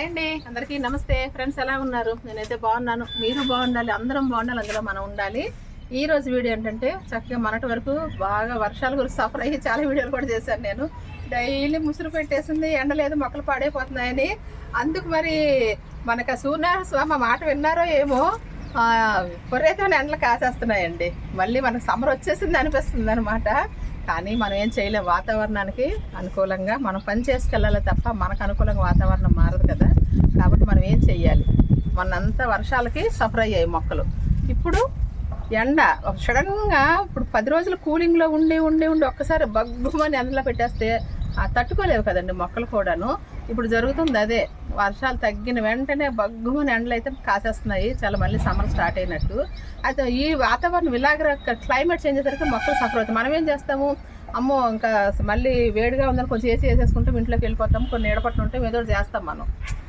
Hi అండి. అందరికీ నమస్తే. ఫ్రెండ్స్ ఎలా ఉన్నారు? నేనైతే బాగున్నాను. మీరు బాగుండాలి అందరం బాగుండాలి అందులో మనం ఉండాలి. ఈ రోజు వీడియో ఏంటంటే చక్కగా మొన్నటి వరకు బాగా వర్షాల గురించి సఫర్ అయ్యి చాలా వీడియోలు కూడా చేశాను నేను. డైలీ ముసురు పెట్టేసింది ఎండ లేదు మొక్కలు పాడైపోతున్నాయని. అందుకు మరి మనకు సూర్యనారాయణ స్వామి మాట విన్నారో ఏమో ఆ, విపరీతమైన ఎండలు కాసేస్తున్నాయండి. మళ్ళీ మనకు సమ్మర్ వచ్చేసింది అనిపిస్తుంది అనమాట కానీ మనం ఏం చేయలేం. వాతావరణానికి అనుకూలంగా మనం పని చేసుకెళ్ళాలి తప్ప మనకు అనుకూలంగా వాతావరణం మారదు కదా. కాబట్టి మనం ఏం చెయ్యాలి? మొన్నంతా వర్షాలకి సఫర్ అయ్యాయి మొక్కలు. ఇప్పుడు ఎండ ఒక సడన్గా ఇప్పుడు పది రోజులు కూలింగ్లో ఉండి ఉండి ఉండి ఒక్కసారి బగ్గుమని ఎండలో పెట్టేస్తే ఆ తట్టుకోలేవు కదండి మొక్కలు కూడాను. ఇప్పుడు జరుగుతుంది అదే. వర్షాలు తగ్గిన వెంటనే బగ్గుమని ఎండలు అయితే కాసేస్తున్నాయి. చాలా మళ్ళీ సమ్మర్ స్టార్ట్ అయినట్టు. అయితే ఈ వాతావరణం ఇలాగ క్లైమేట్ చేంజ్ అయ్యేసరికి మొక్కలు సఫర్ అవుతాయి. మనం ఏం చేస్తాము? అమ్మో ఇంకా మళ్ళీ వేడిగా ఉందని కొంచెం ఏసీ వేసేసుకుంటాం ఇంట్లోకి వెళ్ళిపోతాం కొన్ని నీడపట్లు ఉంటే ఏదో చేస్తాం మనం.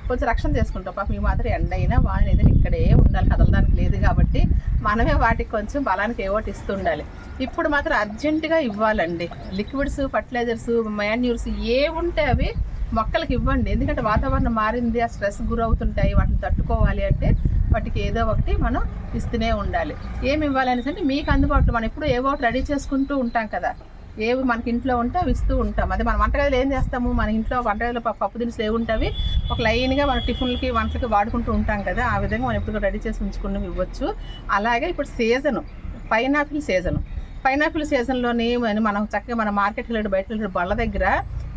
కొంచెం రక్షణ చేసుకుంటాం. పాపం ఈ మాత్రం ఎండ అయినా వాన ఏదైనా ఇక్కడే ఉండాలి కదలడానికి లేదు కాబట్టి మనమే వాటికి కొంచెం బలానికి ఏవోటి ఇస్తుండాలి ఇప్పుడు మాత్రం అర్జెంటుగా ఇవ్వాలండి. లిక్విడ్స్ ఫర్టిలైజర్స్ మాన్యూర్స్ ఏ ఉంటే అవి మొక్కలకి ఇవ్వండి. ఎందుకంటే వాతావరణం మారింది ఆ స్ట్రెస్ గురవుతుంటాయి వాటిని తట్టుకోవాలి అంటే వాటికి ఏదో ఒకటి మనం ఇస్తూనే ఉండాలి. ఏమి ఇవ్వాలి అనేసి అంటే మీకు అందుబాటులో మనం ఎప్పుడు ఏవో ఒకటి రెడీ చేసుకుంటూ ఉంటాం కదా. ఏవి మనకి ఇంట్లో ఉంటే అవి ఇస్తూ ఉంటాం. అదే మన వంటగదిలో ఏం చేస్తాము? మన ఇంట్లో వంటగదిలో పప్పు దినుసులు ఏవి ఉంటాయి ఒక లైన్గా మన టిఫిన్లకి వంటలకి వాడుకుంటూ ఉంటాం కదా. ఆ విధంగా మనం ఎప్పుడు రెడీ చేసి ఉంచుకున్నవి ఇవ్వచ్చు. అలాగే ఇప్పుడు సీజను. Pineapple season. పైనాపిల్ సీజన్లోని మనం చక్కగా మన మార్కెట్కి వెళ్ళి బయట వెళ్ళి బళ్ళ దగ్గర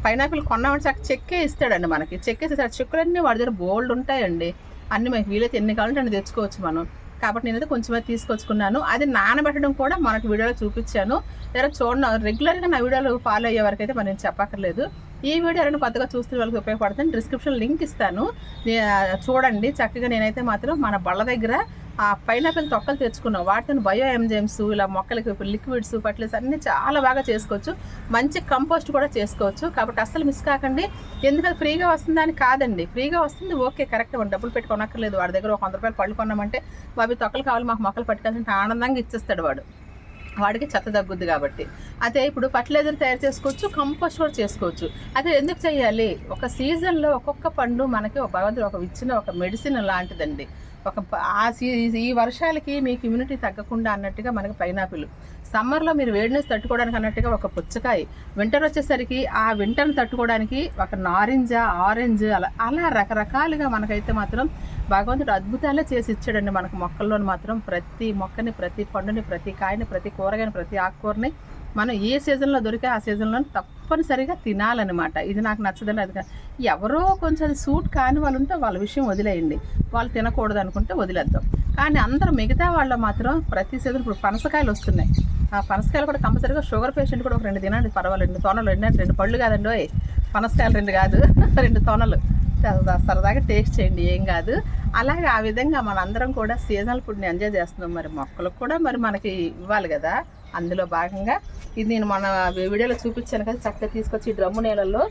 పైనాపిల్ కొన్నామంటే చక్క చెక్కే ఇస్తాడండి మనకి. చెక్కేసేసాడు చెక్కులన్నీ వాడి దగ్గర బోల్డ్ ఉంటాయండి. అన్ని మనకి వీలైతే ఎన్ని కావాలంటే అన్ని తెచ్చుకోవచ్చు మనం. కాబట్టి నేనైతే కొంచెం తీసుకొచ్చుకున్నాను. అది నానబెట్టడం కూడా మనకి వీడియోలో చూపించాను. లేదా చూడండి రెగ్యులర్గా నా వీడియోలు ఫాలో అయ్యే వరకు అయితే మనం చెప్పక్కర్లేదు. ఈ వీడియో ఎవరైనా కొత్తగా చూస్తున్న వాళ్ళకి ఉపయోగపడుతుంది డిస్క్రిప్షన్ లింక్ ఇస్తాను. చూడండి. చక్కగా నేనైతే మాత్రం మన బళ్ళ దగ్గర ఆ పైనాపిల్ తొక్కలు తెచ్చుకున్నాం. వాటిని బయో ఎంజైమ్స్ ఇలా మొక్కలకి లిక్విడ్స్ ఫర్టిలైజర్స్ అన్నీ చాలా బాగా చేసుకోవచ్చు. మంచి కంపోస్ట్ కూడా చేసుకోవచ్చు. కాబట్టి అస్సలు మిస్ కాకండి. ఎందుకంటే ఫ్రీగా వస్తుంది అని కాదండి. ఫ్రీగా వస్తుంది ఓకే కరెక్ట్. మనం డబ్బులు పెట్టుకోనక్కర్లేదు వాడి దగ్గర ఒక వంద రూపాయలు పళ్ళు కొన్నామంటే బాబీ తొక్కలు కావాలి మాకు మొక్కలు పట్టుకోవాలంటే ఆనందంగా ఇచ్చేస్తాడు వాడు. వాడికి చెత్త తగ్గుద్ది కాబట్టి. అదే ఇప్పుడు ఫర్టిలైజర్ తయారు చేసుకోవచ్చు కంపోస్ట్ కూడా చేసుకోవచ్చు. అదే ఎందుకు చేయాలి? ఒక సీజన్లో ఒక్కొక్క పండు మనకి ఒక భగవంతుడు ఒక ఇచ్చిన ఒక మెడిసిన్ లాంటిదండి. ఒక ఆ ఈ వర్షాలకి మీకు ఇమ్యూనిటీ తగ్గకుండా అన్నట్టుగా మనకి పైనాపిల్ సమ్మర్లో మీరు వేడినెస్ తట్టుకోవడానికి అన్నట్టుగా ఒక పుచ్చకాయ. వింటర్ వచ్చేసరికి ఆ వింటర్ని తట్టుకోవడానికి ఒక నారింజ ఆరెంజ్ అలా అలా రకరకాలుగా మనకైతే మాత్రం భగవంతుడు అద్భుతాలే చేసి ఇచ్చాడండి మనకు మొక్కల్లోని మాత్రం. ప్రతి మొక్కని ప్రతి పండుని ప్రతి కాయని ప్రతి కూరగాయని ప్రతి ఆకుకూరని మనం ఏ సీజన్లో దొరికే ఆ సీజన్లో తప్పనిసరిగా తినాలన్నమాట. ఇది నాకు నచ్చదండి. అది ఎవరో కొంచెం అది సూట్ కాని వాళ్ళు ఉంటే వాళ్ళ విషయం వదిలేయండి. వాళ్ళు తినకూడదు అనుకుంటే వదిలేద్దాం. కానీ అందరూ మిగతా వాళ్ళు మాత్రం ప్రతి సీజన్ ఇప్పుడు పనసకాయలు వస్తున్నాయి. ఆ పనసకాయలు కూడా కంపల్సరీగా షుగర్ పేషెంట్ కూడా ఒక రెండు తినండి పర్వాలేదు. తోనలు రెండు రెండు పళ్ళు కాదండి ఓయ్. పనసకాయలు రెండు కాదు రెండు తోనలు. సరదా సరదాగా టేస్ట్ చేయండి ఏం కాదు. అలాగే ఆ విధంగా మనందరం కూడా సీజనల్ ఫుడ్ని ఎంజాయ్ చేస్తున్నాం. మరి మొక్కలకు కూడా మరి మనకి ఇవ్వాలి కదా. అందులో భాగంగా ఇది నేను మన వీడియోలో చూపించాను కదా చక్కగా తీసుకొచ్చి ఈ డ్రమ్ము నేలల్లో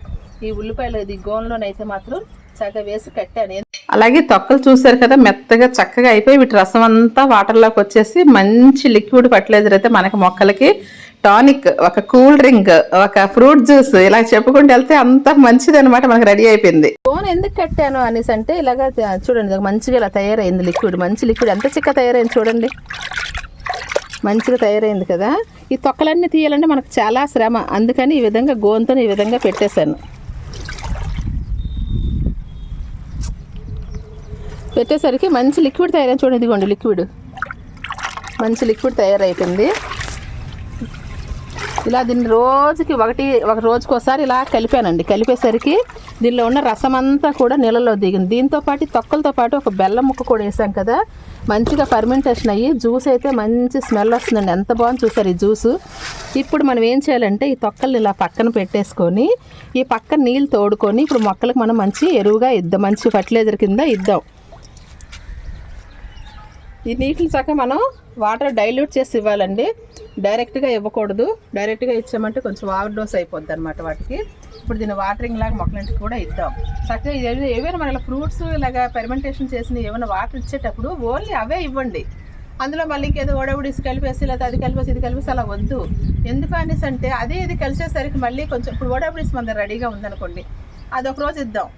ఈ ఉల్లిపాయలు ఇది గోన్లోనైతే మాత్రం చక్కగా వేసి కట్టాను. అలాగే తొక్కలు చూసారు కదా మెత్తగా చక్కగా అయిపోయి వీటి రసం అంతా వాటర్లోకి వచ్చేసి మంచి లిక్విడ్ ఫర్టిలైజర్ అయితే మనకి మొక్కలకి టానిక్ ఒక కూల్ డ్రింక్ ఒక ఫ్రూట్ జ్యూస్ ఇలా చెప్పుకుంటూ వెళ్తే అంత మంచిది అనమాట మనకి రెడీ అయిపోయింది. ఫోన్ ఎందుకు కట్టాను అనేసి అంటే ఇలాగా చూడండి మంచిగా ఇలా తయారైంది లిక్విడ్ మంచి లిక్విడ్ ఎంత చిక్క తయారైంది చూడండి. మంచిగా తయారైంది కదా. ఈ తొక్కలన్నీ తీయాలంటే మనకు చాలా శ్రమ. అందుకని ఈ విధంగా గోంతుని ఈ విధంగా పెట్టేశాను. పెట్టేసరికి మంచి లిక్విడ్ తయారైంది. చూడండి ఇదిగోండి లిక్విడ్. మంచి లిక్విడ్ తయారైపోయింది. ఇలా దీన్ని రోజుకి ఒకటి ఒక రోజుకోసారి ఇలా కలిపానండి. కలిపేసరికి దీనిలో ఉన్న రసం అంతా కూడా నీళ్ళలో దిగింది. దీంతో పాటు తొక్కలతో పాటు ఒక బెల్లం ముక్క కూడా వేసాం కదా. మంచిగా ఫర్మెంటేషన్ అయ్యి జ్యూస్ అయితే మంచి స్మెల్ వస్తుందండి. ఎంత బాగుంది చూసారు ఈ జ్యూస్ ఇప్పుడు మనం ఏం చేయాలంటే ఈ తొక్కల్ని ఇలా పక్కన పెట్టేసుకొని ఈ పక్కన నీళ్ళు తోడుకొని ఇప్పుడు మొక్కలకు మనం మంచి ఎరువుగా ఇద్దాం. మంచి ఫర్టిలైజర్ కింద ఇద్దాం. ఈ నీటిని చక్కగా మనం వాటర్ డైల్యూట్ చేసి ఇవ్వాలండి. డైరెక్ట్గా ఇవ్వకూడదు. డైరెక్ట్గా ఇచ్చామంటే కొంచెం ఓవర్ డోస్ అయిపోద్ది అనమాట వాటికి. ఇప్పుడు దీన్ని వాటరింగ్ లాగా మొక్కలంటికి కూడా ఇద్దాం. చక్కగా ఇది ఏవైనా మన ఫ్రూట్స్ ఇలాగా పెర్మెంటేషన్ చేసిన ఏమైనా వాటర్ ఇచ్చేటప్పుడు ఓన్లీ అవే ఇవ్వండి. అందులో మళ్ళీ ఇంకేదో ఓడబుడిసి కలిపేసి లేదా అది కలిపేసి ఇది కలిపేసి అలా వద్దు. ఎందుకు అనేసి అంటే అదే ఇది కలిసేసరికి మళ్ళీ కొంచెం ఇప్పుడు ఓడబుడిసి మన రెడీగా ఉందనుకోండి. అది ఒక రోజు ఇద్దాం.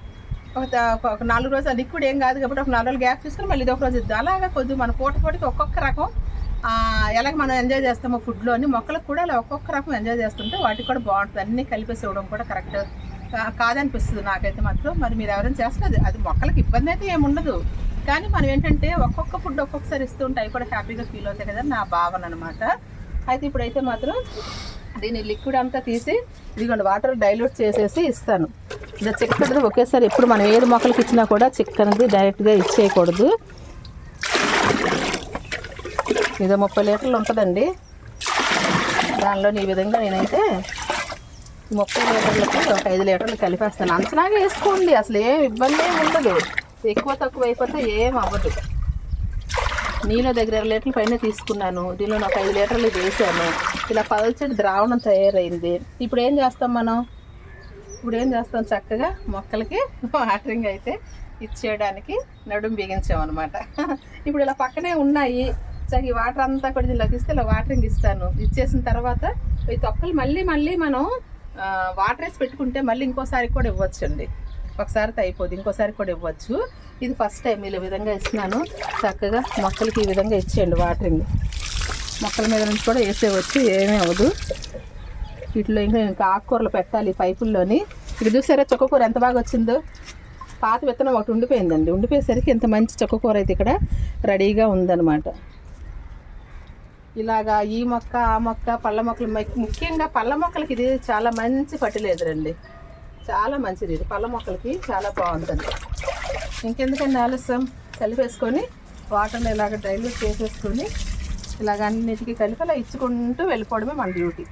ఒక ఒక నాలుగు రోజులు లిక్విడ్ ఏం కాదు కాబట్టి ఒక నాలుగు రోజులు గ్యాప్ తీసుకుని మళ్ళీ ఇది ఒక రోజు ఇద్దాం. అలాగా కొద్దిగా మన పూట పూటకి ఒక్కొక్క రకం ఎలాగ మనం ఎంజాయ్ చేస్తామో ఫుడ్లోని మొక్కలకు కూడా ఇలా ఒక్కొక్క రకం ఎంజాయ్ చేస్తుంటే వాటికి కూడా బాగుంటుంది. అన్నీ కలిపేసి ఇవ్వడం కూడా కరెక్ట్ కాదనిపిస్తుంది నాకైతే మాత్రం. మరి మీరు ఎవరైనా చేస్తారు అది మొక్కలకు ఇబ్బంది అయితే ఏముండదు కానీ మనం ఏంటంటే ఒక్కొక్క ఫుడ్ ఒక్కొక్కసారి ఇస్తుంటే అవి కూడా హ్యాపీగా ఫీల్ అవుతాయి కదా నా భావన అనమాట అయితే ఇప్పుడైతే మాత్రం దీని లిక్విడ్ అంతా తీసి ఇదిగోండి వాటర్ డైల్యూట్ చేసేసి ఇస్తాను. ఇది చిక్కది ఒకేసారి ఎప్పుడు మనం ఏది మొక్కలకి ఇచ్చినా కూడా చిక్కనది డైరెక్ట్గా ఇచ్చేయకూడదు. ఇది ముప్పై లీటర్లు ఉంటుందండి. దానిలో ఈ విధంగా నేనైతే ముప్పై లీటర్లకి ఒక ఐదు లీటర్లు కలిపేస్తాను. అంచనాగా వేసుకోండి అసలు ఏం ఇబ్బంది ఏమి ఉండదు. ఎక్కువ తక్కువ అయిపోతే ఏం అవ్వదు. నీళ్ళ దగ్గర ఇరవై లీటర్ల పైన తీసుకున్నాను. దీనిలో నాకు ఐదు లీటర్లు వేసాను. ఇలా పలచడి ద్రావణం తయారైంది. ఇప్పుడు ఏం చేస్తాం మనం? ఇప్పుడు ఏం చేస్తాం చక్కగా మొక్కలకి వాటరింగ్ అయితే ఇచ్చేయడానికి నడుం బిగించామన్నమాట. ఇప్పుడు ఇలా పక్కనే ఉన్నాయి. చక్కగా ఈ వాటర్ అంతా కూడా ఇలా తీస్తే ఇలా వాటరింగ్ ఇస్తాను. ఇచ్చేసిన తర్వాత ఈ తొక్కలు మళ్ళీ మళ్ళీ మనం వాటర్ వేసి పెట్టుకుంటే మళ్ళీ ఇంకోసారి కూడా ఇవ్వచ్చండి. ఒకసారి అయిపోద్ది ఇంకోసారి కూడా ఇవ్వచ్చు. ఇది ఫస్ట్ టైం ఇలా విధంగా ఇస్తున్నాను. చక్కగా మొక్కలకి ఈ విధంగా ఇచ్చేయండి వాటరింగ్. మొక్కల మీద నుంచి కూడా వేసేవచ్చు ఏమీ అవ్వదు. వీటిలో ఇంకా ఇంకా ఆకుకూరలు పెట్టాలి పైపుల్లోని. ఇది చూసారా చొక్కకూర ఎంత బాగా వచ్చిందో? పాత విత్తనం ఒకటి ఉండిపోయిందండి. ఉండిపోయేసరికి ఇంత మంచి చొక్కకూర అయితే ఇక్కడ రెడీగా ఉందన్నమాట. ఇలాగా ఈ మొక్క ఆ మొక్క పళ్ళ మొక్కలు ముఖ్యంగా పళ్ళ మొక్కలకి ఇది చాలా మంచి ఫర్టిలైజర్ అండి చాలా మంచిది ఇది. పళ్ళ మొక్కలకి చాలా బాగుంటుంది. ఇంకెందుకండి ఆలస్యం? కలిపేసుకొని వాటర్లో ఇలాగ డైల్యూట్ చేసేసుకొని ఇలాగ అన్నిటికీ కలిపి అలా ఇచ్చుకుంటూ వెళ్ళిపోవడమే మన డ్యూటీ.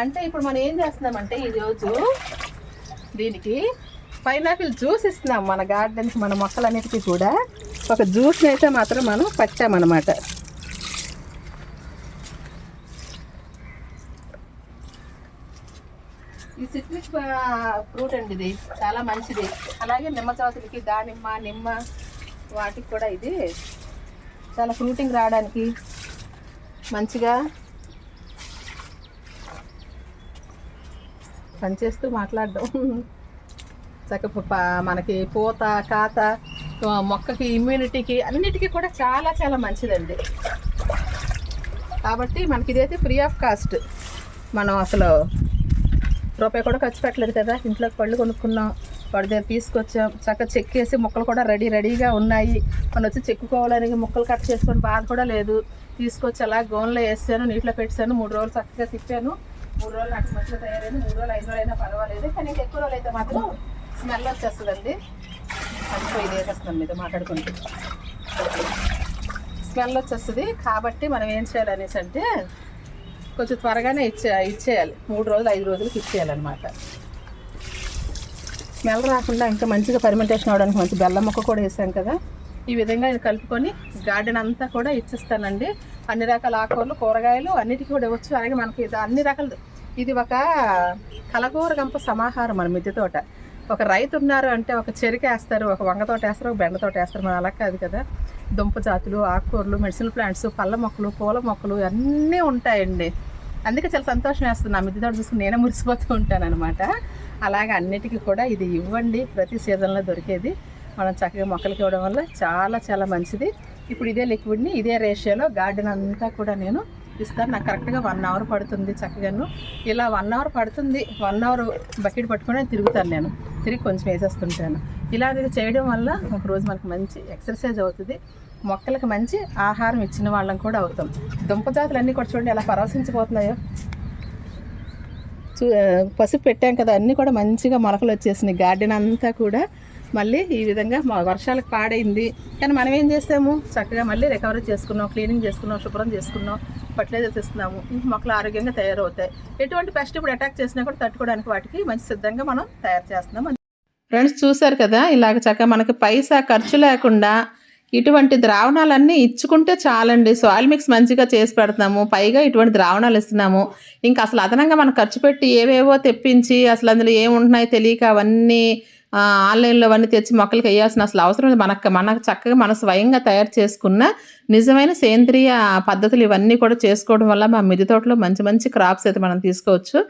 అంటే ఇప్పుడు మనం ఏం చేస్తున్నామంటే ఈరోజు దీనికి పైనాపిల్ జ్యూస్ ఇస్తున్నాం మన గార్డెన్కి మన మొక్కలన్నిటికీ కూడా. ఒక జ్యూస్ని అయితే మాత్రం మనం పట్టామన్నమాట. ఈ సిట్రిక్ ఫ్రూట్ అండి ఇది. చాలా మంచిది. అలాగే నిమ్మ చవతులకి దానిమ్మ నిమ్మ వాటికి కూడా ఇది. చాలా ఫ్రూటింగ్ రావడానికి మంచిగా పనిచేస్తూ మాట్లాడడం. చక్కగా మనకి పూత కాత మొక్కకి ఇమ్యూనిటీకి అన్నిటికీ కూడా చాలా చాలా మంచిదండి. కాబట్టి మనకి ఇదైతే ఫ్రీ ఆఫ్ కాస్ట్ మనం అసలు రూపాయి కూడా ఖర్చు పెట్టలేదు కదా. ఇంట్లోకి పళ్ళు కొనుక్కున్నాం వాడి దగ్గర తీసుకొచ్చాం. చక్కగా చెక్కేసి మొక్కలు కూడా రెడీ రెడీగా ఉన్నాయి. మనం వచ్చి చెక్కుకోవాలని మొక్కలు కట్ చేసుకొని బాధ కూడా లేదు. తీసుకొచ్చి అలా గోన్లో వేసాను నీటిలో పెట్టాను మూడు రోజులు చక్కగా తిప్పాను. మూడు రోజులు నాకు మంచిగా తయారైంది మూడు రోజులు ఐదు రోజులు అయినా పర్వాలేదు. కానీ ఎక్కువ రోజులు అయితే మాత్రం స్మెల్ వచ్చేస్తుందండి. అది ఇది వేసేస్తున్నాం మీద మాట్లాడుకుంటూ. స్మెల్ వచ్చేస్తుంది. కాబట్టి మనం ఏం చేయాలనేసి అంటే కొంచెం త్వరగానే ఇచ్చే ఇచ్చేయాలి. మూడు రోజులు ఐదు రోజులకి ఇచ్చేయాలన్నమాట. స్మెల్ రాకుండా ఇంకా మంచిగా ఫర్మెంటేషన్ అవడానికి మంచి బెల్లం మొక్క కూడా వేసాం కదా. ఈ విధంగా ఇది కలుపుకొని గార్డెన్ అంతా కూడా ఇచ్చేస్తానండి. అన్ని రకాల ఆకుకూరలు కూరగాయలు అన్నిటికీ కూడా ఇవ్వచ్చు. అలాగే మనకి ఇది అన్ని రకాల ఇది ఒక కలగూర గంప సమాహారం మన మిద్దె తోట. ఒక రైతు ఉన్నారు అంటే ఒక చెరుకు వేస్తారు ఒక వంగ తోట వేస్తారు ఒక బెండ తోట వేస్తారు మనం అలా కాదు కదా. దుంప జాతులు ఆకుకూరలు మెడిసిన్ ప్లాంట్స్ పళ్ళ మొక్కలు పూల మొక్కలు అన్నీ ఉంటాయండి. అందుకే చాలా సంతోషం వేస్తుంది. నా మిద్దె తోట చూసుకుని నేనే మురిసిపోతూ ఉంటాను అనమాట అలాగే అన్నిటికీ కూడా ఇది ఇవ్వండి. ప్రతి సీజన్లో దొరికేది. మనం చక్కగా మొక్కలకి ఇవ్వడం వల్ల చాలా చాలా మంచిది. ఇప్పుడు ఇదే లిక్విడ్ని ఇదే రేషియోలో గార్డెన్ అంతా కూడా నేను ఇస్తాను నాకు కరెక్ట్గా వన్ అవర్ పడుతుంది చక్కగాను. ఇలా వన్ అవర్ పడుతుంది వన్ అవర్ బకెట్ పట్టుకొని తిరుగుతాను నేను. తిరిగి కొంచెం వేసేస్తుంటాను. ఇలాంటివి చేయడం వల్ల ఒక రోజు మనకు మంచి ఎక్సర్సైజ్ అవుతుంది. మొక్కలకు మంచి ఆహారం ఇచ్చిన వాళ్ళం కూడా అవుతాం. దుంప జాతులు అన్నీ కూడా చూడండి ఎలా పరవశించిపోతున్నాయో చూ పసుపు పెట్టాం కదా అన్నీ కూడా మంచిగా మొలకలు వచ్చేసినాయి. గార్డెన్ అంతా కూడా మళ్ళీ ఈ విధంగా మా వర్షాలకు పాడైంది. కానీ మనం ఏం చేస్తాము? చక్కగా మళ్ళీ రికవరీ చేసుకున్నాం క్లీనింగ్ చేసుకున్నాం శుభ్రం చేసుకున్నాం. ఫర్టిలైజర్స్ ఇస్తున్నాము. ఇంక మొక్కలు ఆరోగ్యంగా తయారవుతాయి. ఎటువంటి పెస్ట్ ఇప్పుడు అటాక్ చేసినా కూడా తట్టుకోవడానికి వాటికి మంచి సిద్ధంగా మనం తయారు చేస్తున్నాం. ఫ్రెండ్స్ చూశారు కదా ఇలాగ చక్కగా మనకి పైసా ఖర్చు లేకుండా ఇటువంటి ద్రావణాలన్నీ ఇచ్చుకుంటే చాలండి. సాయిల్ మిక్స్ మంచిగా చేసి పెడతాము పైగా ఇటువంటి ద్రావణాలు ఇస్తున్నాము. ఇంకా అసలు అదనంగా మనం ఖర్చు పెట్టి ఏవేవో తెప్పించి అసలు అందులో ఏముంటున్నాయో తెలియక అవన్నీ ఆన్లైన్లో అవన్నీ తెచ్చి మొక్కలకి వేయాల్సిన అసలు అవసరం లేదు. మనకు మనకు చక్కగా మన స్వయంగా తయారు చేసుకున్న నిజమైన సేంద్రియ పద్ధతులు ఇవన్నీ కూడా చేసుకోవడం వల్ల మా మిద్దె తోటలో మంచి మంచి క్రాప్స్ అయితే మనం తీసుకోవచ్చు.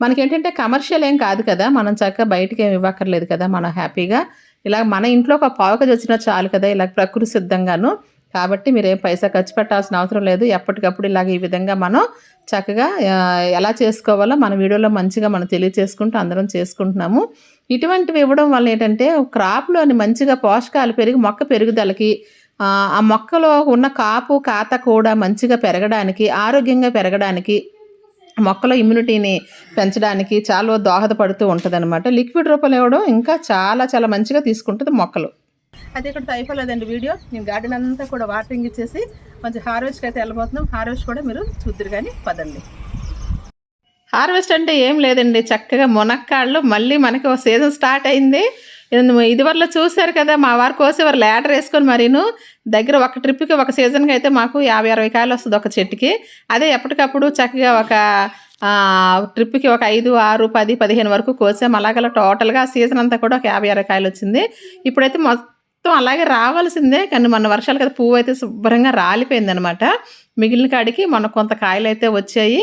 మనకేంటంటే కమర్షియల్ ఏం కాదు కదా. మనం చక్కగా బయటికి ఏమి ఇవ్వక్కర్లేదు కదా మనం హ్యాపీగా. ఇలా మన ఇంట్లో ఒక పావుకది వచ్చినా చాలు కదా. ఇలా ప్రకృతి సిద్ధంగాను. కాబట్టి మీరేం పైసా ఖర్చు పెట్టాల్సిన అవసరం లేదు. ఎప్పటికప్పుడు ఇలాగ ఈ విధంగా మనం చక్కగా ఎలా చేసుకోవాలో మన వీడియోలో మంచిగా మనం తెలియచేసుకుంటూ అందరం చేసుకుంటున్నాము. ఇటువంటివి ఇవ్వడం వల్ల ఏంటంటే క్రాప్లోని మంచిగా పోషకాలు పెరిగి మొక్క పెరుగుదలకి ఆ, ఆ మొక్కలో ఉన్న కాపు కాత కూడా మంచిగా పెరగడానికి ఆరోగ్యంగా పెరగడానికి మొక్కలో ఇమ్యూనిటీని పెంచడానికి చాలా దోహదపడుతూ ఉంటుంది అనమాట లిక్విడ్ రూపంలో ఇవ్వడం ఇంకా చాలా చాలా మంచిగా తీసుకుంటుంది మొక్కలు. అది ఇక్కడ అయిపోలేదండి వీడియో. నేను గార్డెన్ అంతా కూడా వాటరింగ్ ఇచ్చేసి మంచి హార్వెస్ట్కి అయితే వెళ్ళబోతున్నాం. హార్వెస్ట్ కూడా మీరు చూద్దరు కానీ పదండి. హార్వెస్ట్ అంటే ఏం లేదండి. చక్కగా మునక్కాళ్ళు మళ్ళీ మనకి ఒక సీజన్ స్టార్ట్ అయింది. ఇదివరలో చూశారు కదా మా వారు కోసేవారు ల్యాడర్ వేసుకొని మరీను. దగ్గర ఒక ట్రిప్కి ఒక సీజన్కి అయితే మాకు యాభై అరవై కాయలు వస్తుంది ఒక చెట్టుకి. అదే ఎప్పటికప్పుడు చక్కగా ఒక ట్రిప్కి ఒక ఐదు ఆరు పది పదిహేను వరకు కోసాం. అలాగలా టోటల్గా సీజన్ అంతా కూడా ఒక యాభై అరవై కాయలు వచ్చింది. ఇప్పుడైతే మొత్తం అలాగే రావాల్సిందే. కానీ మొన్న వర్షాలు కదా పువ్వు అయితే శుభ్రంగా రాలిపోయింది అనమాట మిగిలిన కాడికి మొన్న కొంత కాయలు అయితే వచ్చాయి.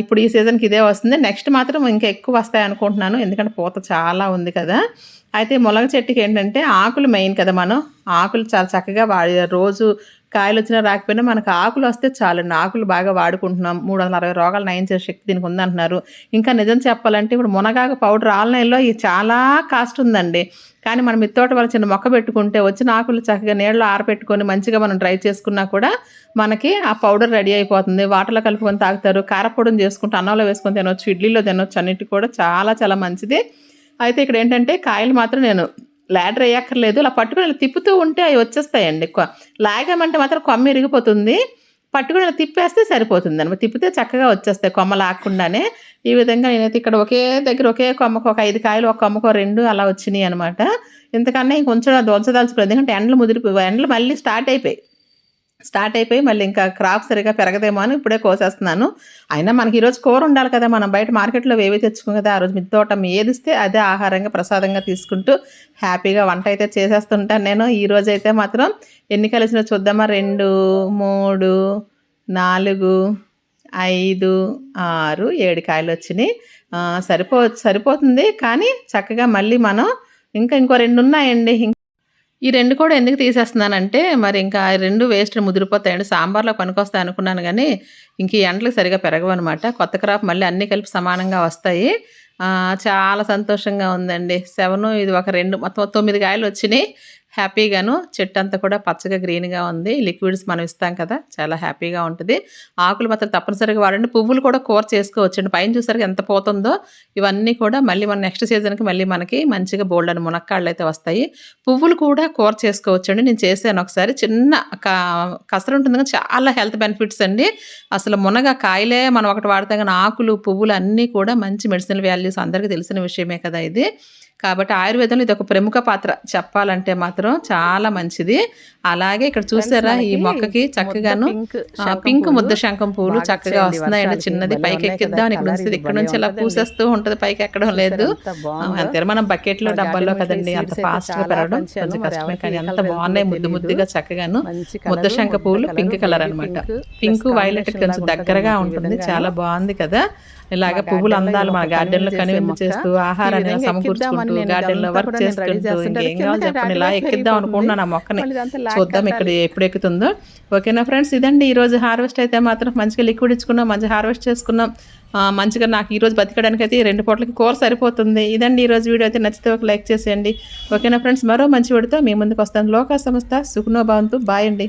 ఇప్పుడు ఈ సీజన్కి ఇదే వస్తుంది. నెక్స్ట్ మాత్రం ఇంకా ఎక్కువ వస్తాయి అనుకుంటున్నాను. ఎందుకంటే పూత చాలా ఉంది కదా. అయితే ములగ చెట్టుకి ఏంటంటే ఆకులు మెయిన్ కదా మనం. ఆకులు చాలా చక్కగా వాడి రోజు కాయలు వచ్చినా రాకపోయినా మనకు ఆకులు వస్తే చాలండి ఆకులు బాగా వాడుకుంటున్నాం. మూడు వందల అరవై రోగాలు నయం చేసే శక్తి దీనికి ఉందంటున్నారు. ఇంకా నిజం చెప్పాలంటే ఇప్పుడు మునగాకు పౌడర్ ఆన్లైన్లో ఇది చాలా కాస్ట్ ఉందండి. కానీ మనం ఇత్తోట వల్ల చిన్న మొక్క పెట్టుకుంటే వచ్చిన ఆకులు చక్కగా నీళ్ళలో ఆరబెట్టుకొని మంచిగా మనం డ్రై చేసుకున్నా కూడా మనకి ఆ పౌడర్ రెడీ అయిపోతుంది. వాటర్లో కలుపుకొని తాగుతారు. కారపొడిని చేసుకుంటూ అన్నంలో వేసుకొని తినొచ్చు. ఇడ్లీలో తినొచ్చు. అన్నిటి కూడా చాలా చాలా మంచిది. అయితే ఇక్కడ ఏంటంటే కాయలు మాత్రం నేను లాడర్ వేయక్కర్లేదు ఇలా పట్టుకుని ఇలా తిప్పుతూ ఉంటే అవి వచ్చేస్తాయండి. కొ- లాగామంటే మాత్రం కొమ్మ ఇరిగిపోతుంది. పట్టుకుని ఇలా తిప్పేస్తే సరిపోతుంది అనమాట తిప్పితే చక్కగా వచ్చేస్తాయి కొమ్మ లాక్కుండానే. ఈ విధంగా నేనైతే ఇక్కడ ఒకే దగ్గర ఒకే కొమ్మకు ఒక ఐదు కాయలు ఒక కొమ్మకు రెండు అలా వచ్చినాయి అనమాట ఇంతకన్నా ఇంకొంచెం దోల్చదాల్చుకోలేదు ఎందుకంటే ఎండలు ముదిరిపోయి ఎండలు మళ్ళీ స్టార్ట్ అయిపోయి స్టార్ట్ అయిపోయి మళ్ళీ ఇంకా క్రాప్ సరిగా పెరగదేమో అని ఇప్పుడే కోసేస్తున్నాను. అయినా మనకి ఈరోజు కూర ఉండాలి కదా మనం బయట మార్కెట్లో వేవి తెచ్చుకోం కదా ఆ రోజు మిద్ద తోట ఏదిస్తే అదే ఆహారంగా ప్రసాదంగా తీసుకుంటూ హ్యాపీగా వంట అయితే చేసేస్తుంటాను నేను. ఈ రోజు అయితే మాత్రం ఎన్ని కలిసినా చూద్దామా? రెండు మూడు నాలుగు ఐదు ఆరు ఏడు కాయలు వచ్చినాయి. సరిపో సరిపోతుంది కానీ చక్కగా మళ్ళీ మనం ఇంకా ఇంకో రెండు ఉన్నాయండి. ఇం- ఈ రెండు కూడా ఎందుకు తీసేస్తున్నానంటే మరి ఇంకా రెండు వేస్ట్ ముదిరిపోతాయండి. సాంబార్లో పనికొస్తాయి అనుకున్నాను కానీ ఇంక ఈ ఎండలకు సరిగా పెరగవు అనమాట కొత్త క్రాప్ మళ్ళీ అన్నీ కలిపి సమానంగా వస్తాయి. చాలా సంతోషంగా ఉందండి. సెవెన్ ఇది ఒక రెండు మొత్తం తొమ్మిది కాయలు వచ్చినాయి. హ్యాపీగాను చెట్టు అంతా కూడా పచ్చగా గ్రీన్గా ఉంది. లిక్విడ్స్ మనం ఇస్తాం కదా చాలా హ్యాపీగా ఉంటుంది. ఆకులు మాత్రం తప్పనిసరిగా వాడండి. పువ్వులు కూడా కూర చేసుకోవచ్చండి. పైన చూసరికి ఎంత పోతుందో ఇవన్నీ కూడా మళ్ళీ మన నెక్స్ట్ సీజన్కి మళ్ళీ మనకి మంచిగా బోల్డ్ అని మునక్కాళ్ళు అయితే వస్తాయి. పువ్వులు కూడా కూర చేసుకోవచ్చండి. నేను చేశాను ఒకసారి. చిన్న క- కసరు ఉంటుంది కానీ చాలా హెల్త్ బెనిఫిట్స్ అండి. అసలు మునగ కాయలే మనం ఒకటి వాడతాం కానీ ఆకులు పువ్వులు అన్నీ కూడా మంచి మెడిసినల్ వాల్యూస్ అందరికీ తెలిసిన విషయమే కదా ఇది. కాబట్టి ఆయుర్వేదంలో ఇది ఒక ప్రముఖ పాత్ర. చెప్పాలంటే మాత్రం చాలా మంచిది. అలాగే ఇక్కడ చూసారా ఈ మొక్కకి చక్కగాను ఆ, పింక్ ముద్ద శంఖం పూలు చక్కగా వస్తున్నాయండి. చిన్నది పైకి ఎక్కిద్దాం ఇక్కడ నుంచి ఇక్కడ నుంచి ఇలా పూసేస్తూ ఉంటది పైకి ఎక్కడం లేదు. అంతే మనం బకెట్లో డబ్బాల్లో కదండి అంత ఫాస్ట్గా పెరగడం కొంచెం కష్టమే కానీ అంత బాగున్నాయి ముద్దు ముద్దుగా చక్కగాను ముద్ద శంఖ పూలు పింక్ కలర్ అన్నమాట. పింక్ వైలెట్ కొంచెం దగ్గరగా ఉంటుంది. చాలా బాగుంది కదా. ఇలాగ పువ్వులు అందాలు మన గార్డెన్లో కనువిందు చేస్తూ ఆహారాన్ని సమకూర్చుకుంటూ గార్డెన్లో వర్క్ చేసుకుంటూ ఇంకేం కావాలి చెప్పండి. ఇలా ఎక్కిద్దాం అనుకుంటున్నాను ఆ మొక్కని. చూద్దాం ఇక్కడ ఎప్పుడు ఎక్కుతుందో. ఓకేనా ఫ్రెండ్స్? ఇదండి ఈ రోజు హార్వెస్ట్ అయితే మాత్రం మంచిగా లిక్విడ్ ఇచ్చుకున్నాం మంచిగా హార్వెస్ట్ చేసుకున్నాం. మంచిగా నాకు ఈ రోజు బతికడానికి అయితే రెండు పూటలకి కూర సరిపోతుంది. ఇదండి ఈ రోజు వీడియో అయితే నచ్చితే ఒక లైక్ చేసేయండి. ఓకేనా ఫ్రెండ్స్? మరో మంచి వీడితో మీ ముందుకు వస్తాను. లోక సంస్థ సుఖనో భవంతు. బాయ్ అండి.